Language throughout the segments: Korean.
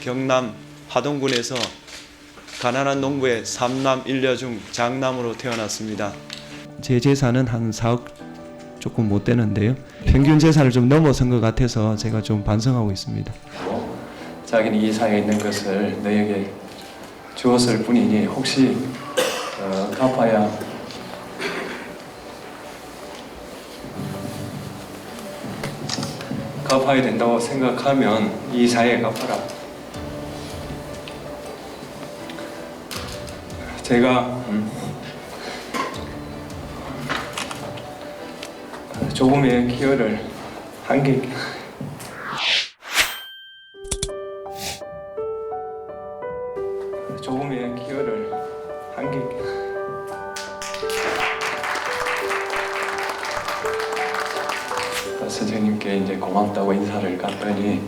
경남 하동군에서 가난한 농부의 삼남 일녀 중 장남으로 태어났습니다. 제 재산은 한 4억 조금 못 되는데요. 평균 재산을 좀 넘어선 것 같아서 제가 좀 반성하고 있습니다. 자기는 이 상에 있는 것을 너에게 주었을 뿐이니 혹시 어, 갚아야 갚아야 된다고 생각하면 이 사에 갚아라. 제가 음, 조금의 기여를 한 게 조금의 기여를 한 게 선생님께 이제 고맙다고 인사를 갔더니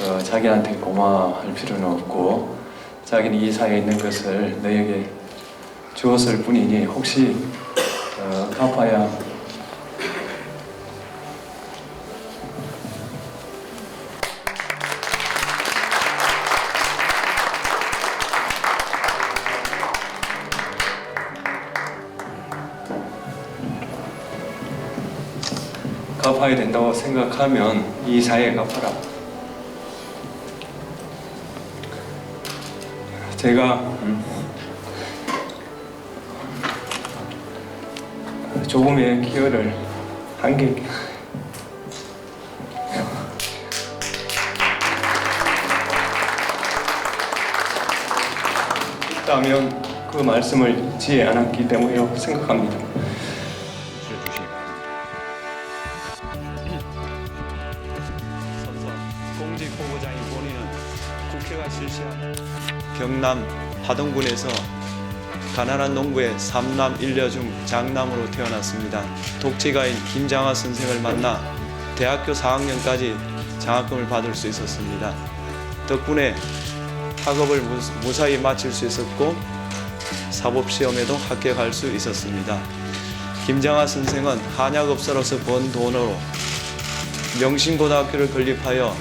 어, 자기한테 고마할 필요는 없고 자기는 이 사에 있는 것을 너에게 주었을 뿐이니 혹시 어, 갚아야 갚아야 된다고 생각하면 이 사회에 갚아라. 제가 조금의 기여를 한 게 있다면 그 말씀을 지혜 않았기 때문이라고 생각합니다. 주시기 선서 공직 후보자인 본인은 국회가 실시한 경남 하동군에서 가난한 농부의 삼남 일녀 중 장남으로 태어났습니다. 독재가인 김장하 선생을 만나 대학교 4학년까지 장학금을 받을 수 있었습니다. 덕분에 학업을 무- 무사히 마칠 수 있었고 사법 시험에도 합격할 수 있었습니다. 김장하 선생은 한약업사로서 번 돈으로 명신고등학교를 건립하여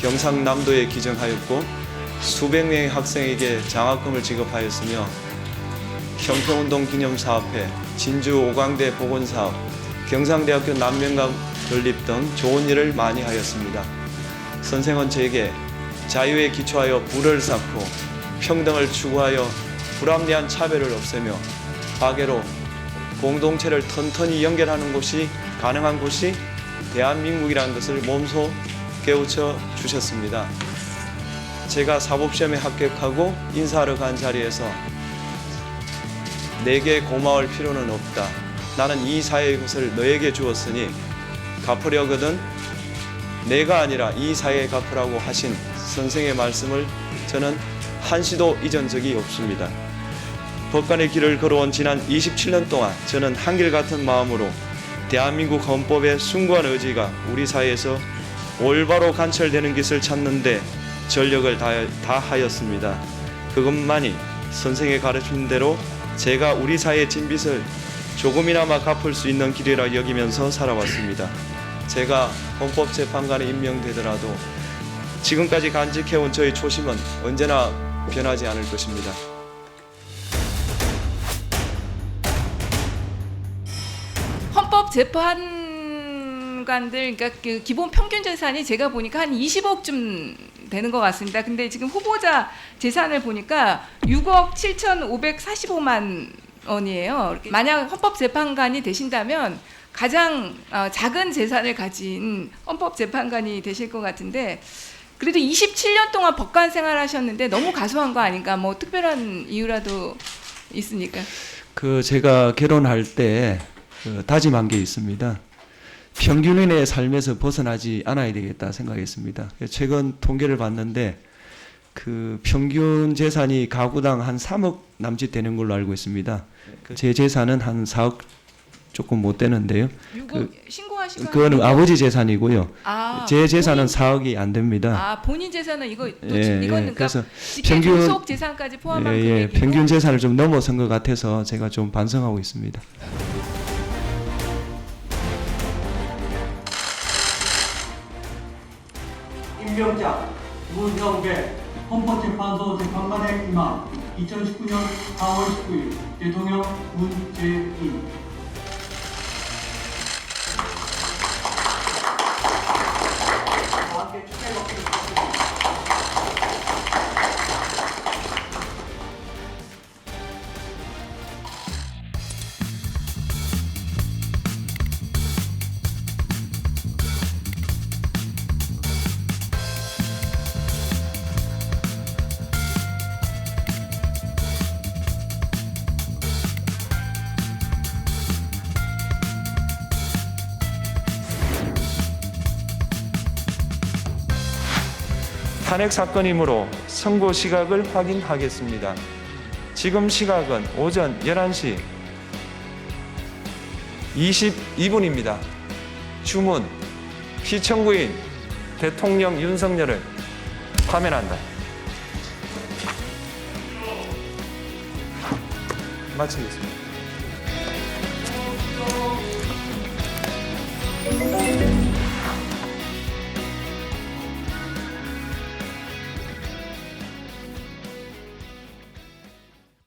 경상남도에 기증하였고 수백 명의 학생에게 장학금을 지급하였으며 형평운동 기념사업회, 진주 오광대 보건사업, 경상대학교 남명강 건립 등 좋은 일을 많이 하였습니다. 선생은 제게 자유에 기초하여 불을 쌓고 평등을 추구하여 불합리한 차별을 없애며 파괴로 공동체를 튼튼히 연결하는 곳이 가능한 곳이 대한민국이라는 것을 몸소 깨우쳐 주셨습니다. 제가 사법시험에 합격하고 인사하러 간 자리에서 내게 고마울 필요는 없다. 나는 이 사회의 것을 너에게 주었으니 갚으려거든 내가 아니라 이 사회에 갚으라고 하신 선생의 말씀을 저는 한시도 잊은 적이 없습니다. 법관의 길을 걸어온 지난 27년 동안 저는 한결같은 마음으로 대한민국 헌법의 숭고한 의지가 우리 사회에서 올바로 관철되는 것을 찾는데 전력을 다하- 다하였습니다. 그것만이 선생의 가르친 대로 제가 우리 사회의 진빚을 조금이나마 갚을 수 있는 길이라 여기면서 살아왔습니다. 제가 헌법재판관에 임명되더라도 지금까지 간직해온 저의 초심은 언제나 변하지 않을 것입니다. 헌법 재판관들 그러니까 그 기본 평균 재산이 제가 보니까 한 20억쯤 되는 것 같습니다. 근데 지금 후보자 재산을 보니까 6억 7,545만 원이에요. 만약 헌법 재판관이 되신다면 가장 어, 작은 재산을 가진 헌법 재판관이 되실 것 같은데 그래도 27년 동안 법관 생활하셨는데 너무 가소한 거 아닌가? 뭐 특별한 이유라도 있습니까? 그 제가 결혼할 때 그 다짐한 게 있습니다. 평균인의 삶에서 벗어나지 않아야 되겠다 생각했습니다. 최근 통계를 봤는데 그 평균 재산이 가구당 한 3억 남짓 되는 걸로 알고 있습니다. 그제 재산은 한 4억 조금 못 되는데요. 유고 신고하신 거 그거는? 아버지 재산이고요. 아, 제 재산은 본인, 4억이 안 됩니다. 아 본인 재산은 이거 또 예, 지- 예. 이거는 그러니까 그래서 평균- 종속 재산까지 포함한 예, 예, 평균 재산을 좀 넘어선 것 같아서 제가 좀 반성하고 있습니다. 임명장 문형배 헌법재판소 재판관의 임함 2019년 4월 19일 대통령 문재인 탄핵 사건이므로 선고 시각을 확인하겠습니다. 지금 시각은 오전 11시 22분입니다. 주문 피청구인 대통령 윤석열을 파면한다. 마치겠습니다.